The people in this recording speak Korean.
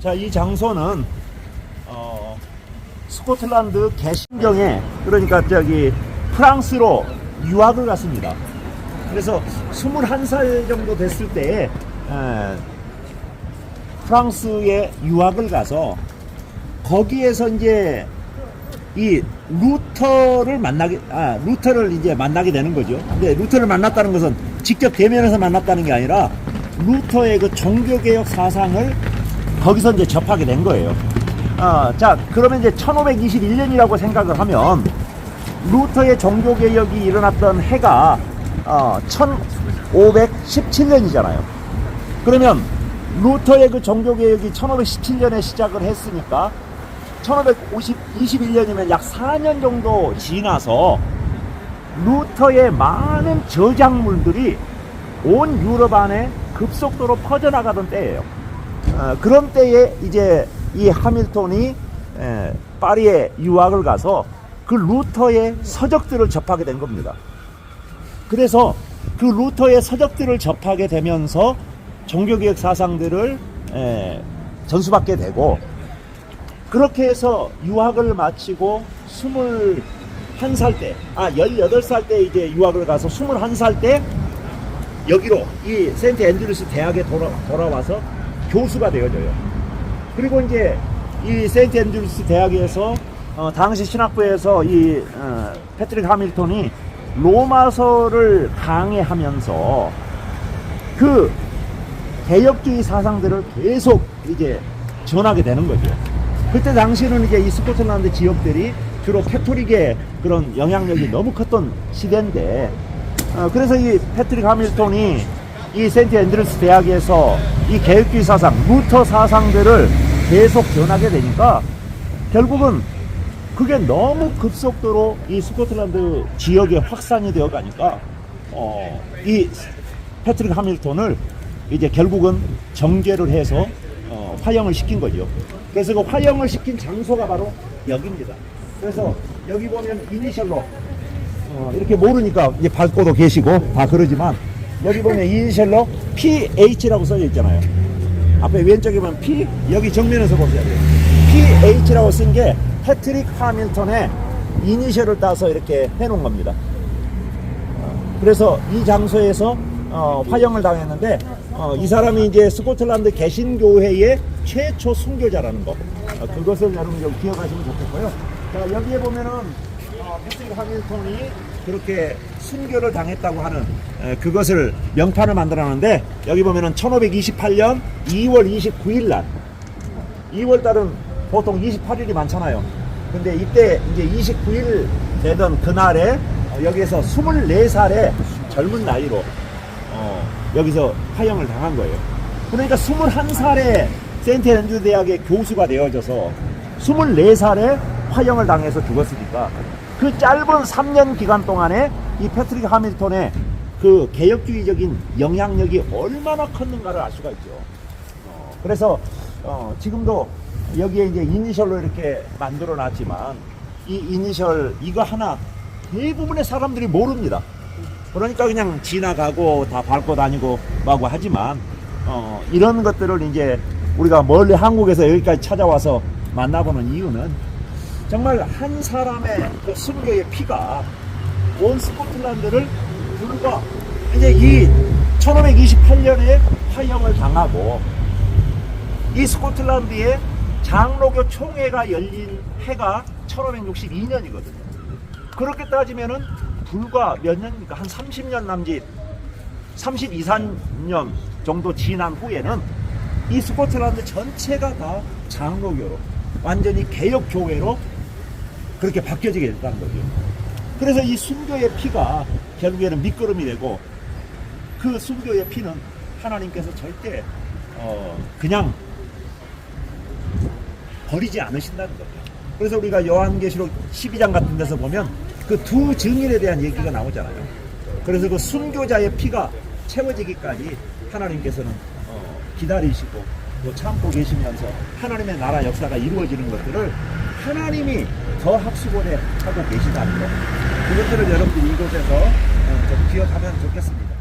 자, 이 장소는 어, 스코틀랜드 개신경에 그러니까 저기 프랑스로 유학을 갔습니다. 그래서 21살 정도 됐을 때에 에, 프랑스에 유학을 가서 거기에서 이제 이 루터를 만나게 아 루터를 이제 만나게 되는 거죠. 근데 루터를 만났다는 것은 직접 대면해서 만났다는 게 아니라 루터의 그 종교개혁 사상을 거기서 이제 접하게 된 거예요. 아, 자, 그러면 이제 1521년이라고 생각을 하면 루터의 종교 개혁이 일어났던 해가 어, 1517년이잖아요. 그러면 루터의 그 종교 개혁이 1517년에 시작을 했으니까 1521년이면 약 4년 정도 지나서 루터의 많은 저작물들이 온 유럽 안에 급속도로 퍼져나가던 때예요. 어, 그런 때에 이제 이 하밀톤이 에, 파리에 유학을 가서 그 루터의 서적들을 접하게 된 겁니다. 그래서 그 루터의 서적들을 접하게 되면서 종교개혁 사상들을 에, 전수받게 되고 그렇게 해서 유학을 마치고 21살 때, 아, 18살 때 이제 유학을 가서 21살 때 여기로 이 세인트 앤드루스 대학에 돌아, 돌아와서 교수가 되어져요. 그리고 이제 이 세인트 앤드루스 대학에서 어, 당시 신학부에서 이 어, 패트릭 하밀턴이 로마서를 강해하면서 그 개혁주의 사상들을 계속 이제 전하게 되는 거죠. 그때 당시는 이제 이 스코틀랜드 지역들이 주로 캐토릭의 그런 영향력이 너무 컸던 시대인데, 어, 그래서 이 패트릭 하밀턴이 이 세인트 앤드루스 대학에서 이 개혁주의 사상, 루터 사상들을 계속 전하게 되니까 결국은 그게 너무 급속도로 이 스코틀랜드 지역에 확산이 되어 가니까 어, 이 패트릭 하밀턴을 이제 결국은 정제를 해서 어, 화형을 시킨 거죠. 그래서 그 화형을 시킨 장소가 바로 여기입니다. 그래서 여기 보면 이니셜로 어, 이렇게 모르니까 이제 밟고도 계시고 다 그러지만 여기 보면 이니셜로 PH라고 써져 있잖아요. 앞에 왼쪽에 보면 P 여기 정면에서 돼요. PH라고 쓴 게 패트릭 하밀턴의 이니셜을 따서 이렇게 해놓은 겁니다. 어, 그래서 이 장소에서 어, 화형을 당했는데 어, 이 사람이 이제 스코틀랜드 개신교회의 최초 순교자라는 거 어, 그것을 여러분 좀 기억하시면 좋겠고요. 자 여기에 보면은 어, 패트릭 하밀턴이 그렇게 순교를 당했다고 하는 에, 그것을 명판을 만들어놨는데 여기 보면은 1528년 2월 29일 날 2월 달은 보통 28일이 많잖아요. 근데 이때 이제 29일 되던 그날에 어, 여기에서 24살의 젊은 나이로 어, 여기서 화형을 당한 거예요. 그러니까 21살에 세인트 앤드류 대학의 교수가 되어져서 24살에 화형을 당해서 죽었으니까 그 짧은 3년 기간 동안에 이 패트릭 하밀턴의 그 개혁주의적인 영향력이 얼마나 컸는가를 알 수가 있죠. 어, 그래서 어, 지금도 여기에 이제 이니셜로 이렇게 만들어 놨지만 이 이니셜 이거 하나 대부분의 사람들이 모릅니다. 그러니까 그냥 지나가고 다 밟고 다니고 뭐하고 하지만 어, 이런 것들을 이제 우리가 멀리 한국에서 여기까지 찾아와서 만나보는 이유는 정말 한 사람의 그 순교의 피가 온 스코틀랜드를 불과 이제 이 1528년에 화형을 당하고 이 스코틀랜드에 장로교 총회가 열린 해가 1562년이거든요. 그렇게 따지면은 불과 몇 년입니까? 한 30년 남짓, 32, 3년 정도 지난 후에는 이 스코틀랜드 전체가 다 장로교로 완전히 개혁 교회로 그렇게 바뀌어지게 됐다는 거죠. 그래서 이 순교의 피가 결국에는 밑거름이 되고 그 순교의 피는 하나님께서 절대 어 그냥 버리지 않으신다는 거죠. 그래서 우리가 요한계시록 12장 같은 데서 보면 그 두 증인에 대한 얘기가 나오잖아요. 그래서 그 순교자의 피가 채워지기까지 하나님께서는 어, 기다리시고 또 참고 계시면서 하나님의 나라 역사가 이루어지는 것들을 하나님이 더 학수고대 하고 계시다는 것. 그것들을 여러분들이 이곳에서 어, 좀 기억하면 좋겠습니다.